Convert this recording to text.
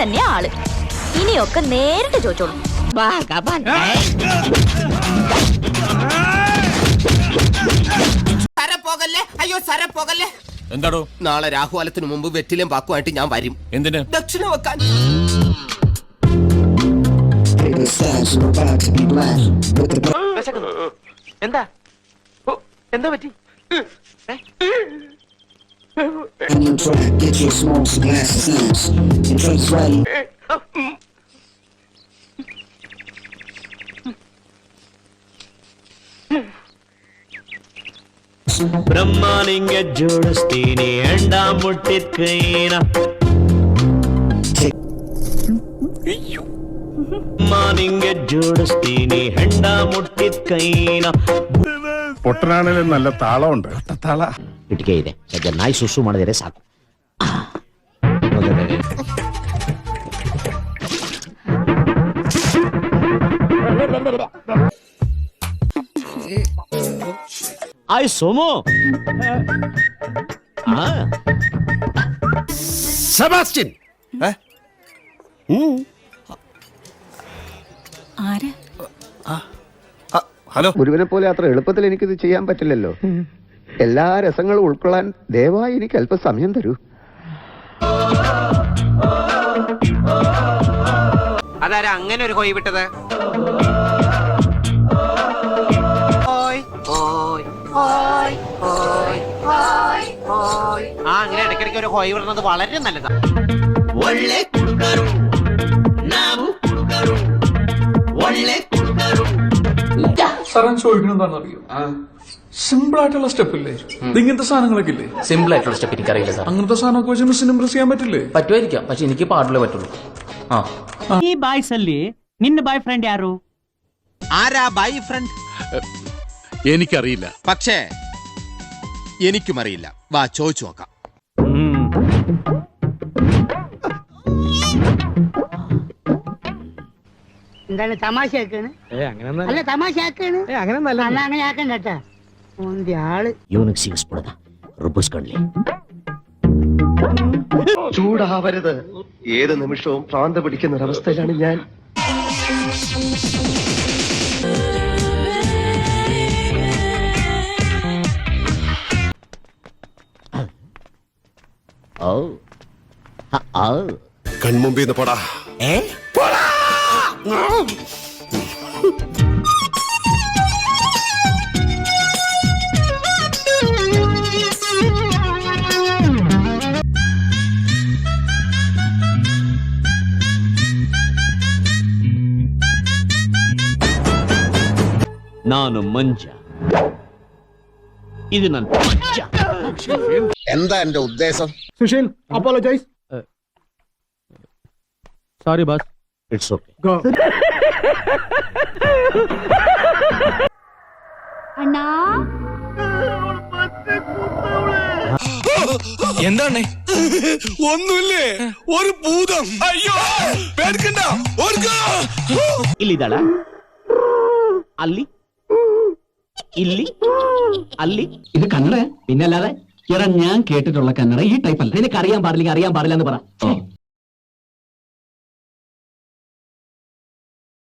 തന്നെയാ ആൾ. ഇനിയൊക്കെ നേരിട്ട് ചോദിച്ചോളൂ. അയ്യോ എന്താടോ? നാളെ രാഹുവാലത്തിന് മുമ്പ് വെറ്റിലും പാക്കുമായിട്ട് ഞാൻ വരും. എന്തിന്? ദക്ഷിണ വെക്കാൻ. എന്താ? എന്താ പറ്റി? brand new track, get your smokes and glass of snacks. And drinks ready. ಬ್ರಹ್ಮ ನಿಂಗೆ ಜೋಡಿಸ್ತೀನಿ ಅಂಡ ಮುಟ್ಟಿದ ಕೈನ ಬ್ರಹ್ಮ ನಿಂಗೆ ಜೋಡಿಸ್ತೀನಿ ಹೆಂಡ ಮುಟ್ಟಿದ ಕೈನ പൊട്ടനാണേലും നല്ല താളമുണ്ട് താള ಇಟ್ಕೆ ಇದೆ ಸದ್ಯ ನಾಯಿ ಸುಸು ಮಾಡಿದರೆ ಸಾಕು ಆಯ್ ಸೋಮು ಆ, സെബാസ്റ്റ്യൻ ഹലോ ഗുരുവിനെ പോലെ അത്ര എളുപ്പത്തിൽ എനിക്കിത് ചെയ്യാൻ പറ്റില്ലല്ലോ എല്ലാ രസങ്ങളും ഉൾക്കൊള്ളാൻ ദയവായി എനിക്ക് അല്പം സമയം തരൂ അതാരാ അങ്ങനെ ഒരു കോയി വിട്ടത് ഓയ്, ഓയ്, ഓയ്, ഓയ്, ഓയ്, ഓയ്. ആ അങ്ങനെ ഇടയ്ക്കിടയ്ക്ക് ഒരു കോയി വിടുന്നത് വളരെ നല്ലതാ ಒಳ್ಳೆ ಕುಡುಕರು ನಾವು ಕುಡುಕರು ಒಳ್ಳೆ കുടുക്കരു സാറേ ചോദിക്കണം എന്താണെന്ന് അറിയോ സിമ്പിൾ ആയിട്ടുള്ള സ്റ്റെപ്പ് ഇല്ലേ ഇത് ഇങ്ങനത്തെ സാധനങ്ങളൊക്കെ ഇല്ലേ സിമ്പിൾ ആയിട്ടുള്ള സ്റ്റെപ്പ് എനിക്കറിയില്ല സാർ അങ്ങനത്തെ സാധനമൊക്കെ വെച്ച് മിസ്സിന് ഇംപ്രസ് ചെയ്യാൻ പറ്റില്ലേ പറ്റുമായിരിക്കാം പക്ഷെ എനിക്ക് പാടില്ലേ പറ്റുള്ളൂ ആ ಈ ಬಾಯ್ಸ್ ಅಲ್ಲಿ ನಿನ್ನ ಬಾಯ್ ಫ್ರೆಂಡ್ ಯಾರು ആരാ ബൈ ഫ്രണ്ട് എനിക്കറിയില്ല പക്ഷേ എനിക്കും അറിയില്ല വാ ചോദിച്ചു നോക്കാം എന്താണ് തമാശ ആക്കാണ് അല്ല. തമാശ അങ്ങനെ ചൂടാവരുത്. ഏത് നിമിഷവും ഭ്രാന്ത പിടിക്കുന്ന ഒരവസ്ഥയിലാണ് ഞാൻ. കൺമുമ്പിന്ന് പോടാ. ഏ? പോടാ. ನಾನು ಮಂಜ ಇದು ನನ್ನ ಪಂಜ എന്താ എന്റെ ഉദ്ദേശം Sushil apologise sorry boss it's okay അണ്ണാ? എന്താണ്? ഒന്നുമില്ലേ? ഒരു ഭൂതം. അയ്യോ! പേടിക്കണ്ട. ഇല്ലിതാള അല്ലി ഇല്ലി. അല്ലി ഇത് കന്നഡ പിന്നല്ലാതെ ഇറ ഞാൻ കേട്ടിട്ടുള്ള കന്നഡ ഈ ടൈപ്പ് അല്ല. നിനക്ക് അറിയാൻ പാടില്ലെങ്കിൽ അറിയാൻ പാടില്ല എന്ന് പറ.